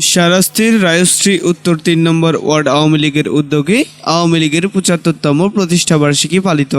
সারাস্তির রায়শ্রী উত্তর তিন নম্বর ওয়ার্ড আওয়ামী লীগের উদ্যোগে আওয়ামী লীগের পঁচাত্তরতম প্রতিষ্ঠাবার্ষিকী পালিত।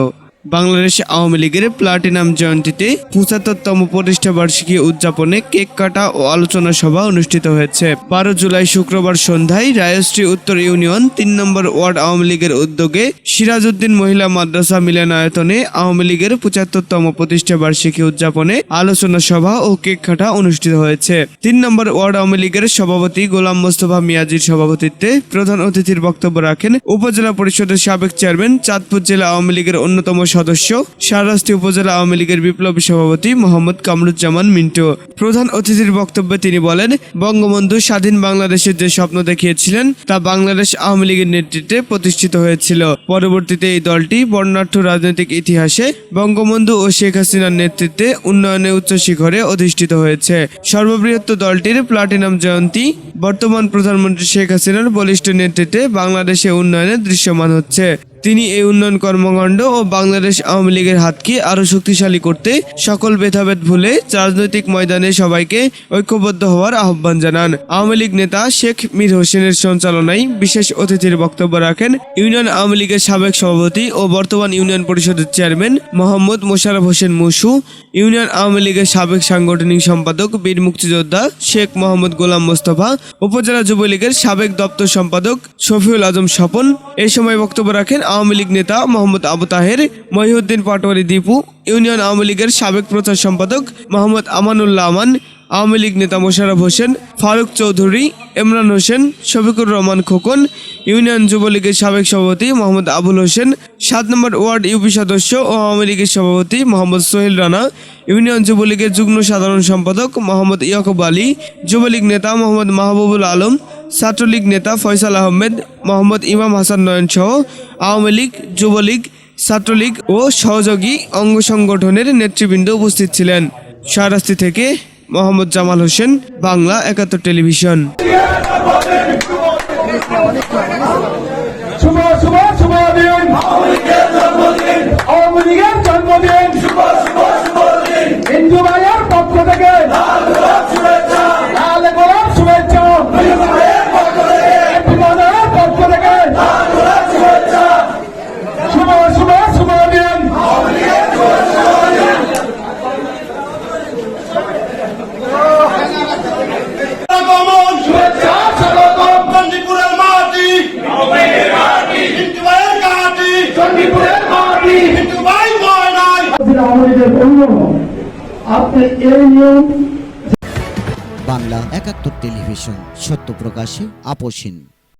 বাংলাদেশ আওয়ামী লীগের প্লাটিনাম জয়ন্তীতে পঁচাত্তরতম প্রতিষ্ঠা বার্ষিকী উদযাপনে কেক কাটা ও আলোচনা সভা অনুষ্ঠিত হয়েছে। বারো জুলাই শুক্রবার সন্ধ্যায় রায়শ্রী উত্তর ইউনিয়ন তিন নম্বর ওয়ার্ড আওয়ামী লীগের উদ্যোগে সিরাজউদ্দিন মহিলা মাদ্রাসা মিলনায়তনে আওয়ামী লীগের পঁচাত্তরতম প্রতিষ্ঠা বার্ষিকী উদযাপনে আলোচনা সভা ও কেক কাটা অনুষ্ঠিত হয়েছে। তিন নম্বর ওয়ার্ড আওয়ামী লীগের সভাপতি গোলাম মোস্তফা মিয়াজির সভাপতিত্বে প্রধান অতিথির বক্তব্য রাখেন উপজেলা পরিষদের সাবেক চেয়ারম্যান চাঁদপুর জেলা আওয়ামী লীগের অন্যতম সদস্য শাহরাস্তি উপজেলা আওয়ামী লীগের বিপ্লবী সভাপতি মোহাম্মদ কামরুজ্জামান মিন্টু। প্রধান অতিথির বক্তব্যে তিনি বলেন, বঙ্গবন্ধু স্বাধীন বাংলাদেশের যে স্বপ্ন দেখিয়েছিলেন, তা বাংলাদেশ আওয়ামী লীগের নেতৃত্বে প্রতিষ্ঠিত হয়েছিল। পরবর্তীতে এই দলটি বর্ণাঢ্য রাজনৈতিক ইতিহাসে বঙ্গবন্ধু ও শেখ হাসিনার নেতৃত্বে উন্নয়নে উচ্চ শিখরে অধিষ্ঠিত হয়েছে। সর্ববৃহৎ দলটির প্লাটিনাম জয়ন্তী, বর্তমান প্রধানমন্ত্রী শেখ হাসিনার বলিষ্ঠ নেতৃত্বে বাংলাদেশে উন্নয়নে দৃশ্যমান হচ্ছে। তিনি এই উন্নয়ন কর্মকাণ্ড ও বাংলাদেশ আওয়ামী লীগের হাতকে আরও শক্তিশালী করতে সকল ভেদাভেদ ভুলে রাজনৈতিক ময়দানে সবাইকে ঐক্যবদ্ধ হওয়ার আহ্বান জানান। আওয়ামী লীগ নেতা শেখ মীর হোসেনের সঞ্চালনায় বিশেষ অতিথির বক্তব্য রাখেন ইউনিয়ন আওয়ামী লীগের সাবেক সভাপতি ও বর্তমান ইউনিয়ন পরিষদের চেয়ারম্যান মোহাম্মদ মোশারফ হোসেন মুসু, ইউনিয়ন আওয়ামী লীগের সাবেক সাংগঠনিক সম্পাদক বীর মুক্তিযোদ্ধা শেখ মোহাম্মদ গোলাম মোস্তফা, উপজেলা যুবলীগের সাবেক দপ্তর সম্পাদক শফিউল আজম স্বপন। এই সময় বক্তব্য রাখেন আওয়ামী লীগ নেতা মোহাম্মদ আবু তাহের, মহিউদ্দিন পাটোয়ারি দীপু, ইউনিয়ন আওয়ামী লীগের সাবেক প্রচার সম্পাদক মোহাম্মদ আমানুল্লাহ আমান, আওয়ামী লীগ নেতা মোশারফ হোসেন, ফারুক চৌধুরী, ইমরান হোসেন, শফিকুর রহমান খোকন, ইউনিয়ন যুবলীগের সাবেক সভাপতি মোহাম্মদ আবুল হোসেন, সাত নম্বর ওয়ার্ড ইউপি সদস্য ও আওয়ামী লীগের সভাপতি মোহাম্মদ সোহেল রানা, ইউনিয়ন যুবলীগের যুগ্ম সাধারণ সম্পাদক মোহাম্মদ ইয়াকুব আলী, যুবলীগ নেতা মোহাম্মদ মাহবুবুল আলম ছাত্রলীগ নেতা ফয়সাল আহমেদ, মোহাম্মদ ইমাম হাসান নয়ন সহ আওয়ামী লীগ, যুবলীগ, ছাত্রলীগ ও সহযোগী অঙ্গ সংগঠনের নেতৃবৃন্দ উপস্থিত ছিলেন। সারাস্তি থেকে মোহাম্মদ জামাল হোসেন, বাংলা একাত্তর টেলিভিশন। আপনি এই নিয়ম বাংলা একাত্তর টেলিভিশন সত্য প্রকাশে আপোষহীন